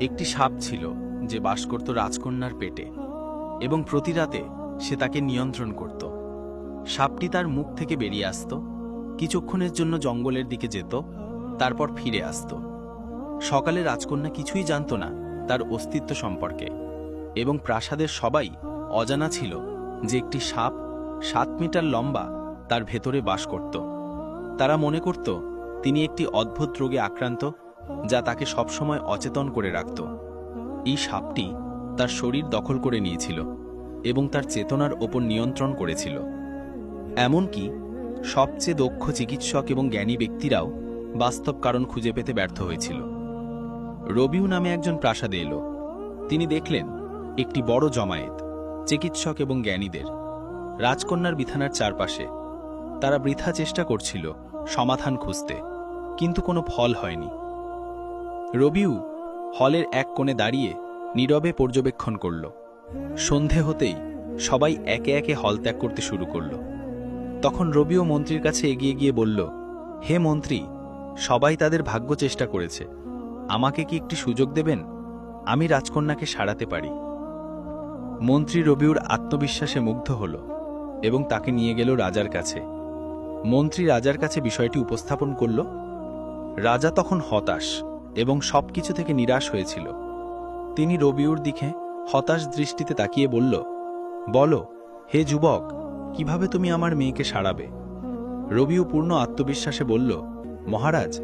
একটি সাপ ছিল যে বাস করত রাজকন্যার পেটে এবং প্রতি রাতে সে তাকে নিয়ন্ত্রণ করত। সাপটি তার মুখ থেকে বেরিয়ে আসত, কিছুক্ষণের জন্য জঙ্গলের দিকে যেত, তারপর ফিরে আসত। সকালে রাজকন্যা কিছুই জানত না তার অস্তিত্ব সম্পর্কে এবং প্রাসাদের সবাই অজানা ছিল যে একটি সাপ সাত মিটার লম্বা তার ভেতরে বাস করত। তারা মনে করত, তিনি একটি অদ্ভুত রোগে আক্রান্ত যা তাকে সবসময় অচেতন করে রাখত। এই সাপটি তার শরীর দখল করে নিয়েছিল এবং তার চেতনার ওপর নিয়ন্ত্রণ করেছিল। এমনকি সবচেয়ে দক্ষ চিকিৎসক এবং জ্ঞানী ব্যক্তিরাও বাস্তব কারণ খুঁজে পেতে ব্যর্থ হয়েছিল। রবিউ নামে একজন প্রাসাদে এলো। তিনি দেখলেন, একটি বড় জমায়েত, চিকিৎসক এবং জ্ঞানীদের। রাজকন্যার বিছানার চারপাশে তারা বৃথা চেষ্টা করছিল সমাধান খুঁজতে, কিন্তু কোনো ফল হয়নি। রবিউ হলের এক কোণে দাঁড়িয়ে নীরবে পর্যবেক্ষণ করল। সন্ধে হতেই সবাই একে একে হল ত্যাগ করতে শুরু করল। তখন রবিও মন্ত্রীর কাছে এগিয়ে গিয়ে বলল, হে মন্ত্রী, সবাই তাদের ভাগ্য চেষ্টা করেছে। আমাকে কি একটি সুযোগ দেবেন? আমি রাজকন্যাকে সারাতে পারি। মন্ত্রী রবিউর আত্মবিশ্বাসে মুগ্ধ হল এবং তাকে নিয়ে গেল রাজার কাছে। মন্ত্রী রাজার কাছে বিষয়টি উপস্থাপন করল। রাজা তখন হতাশ এবং সব কিছু থেকে নিরাশ হয়েছিল। তিনি রবিউর দিকে হতাশ দৃষ্টিতে তাকিয়ে বলল, বলো, হে যুবক, কীভাবে তুমি আমার মেয়েকে সারাবে রবিউ পূর্ণ আত্মবিশ্বাসে বলল, মহারাজ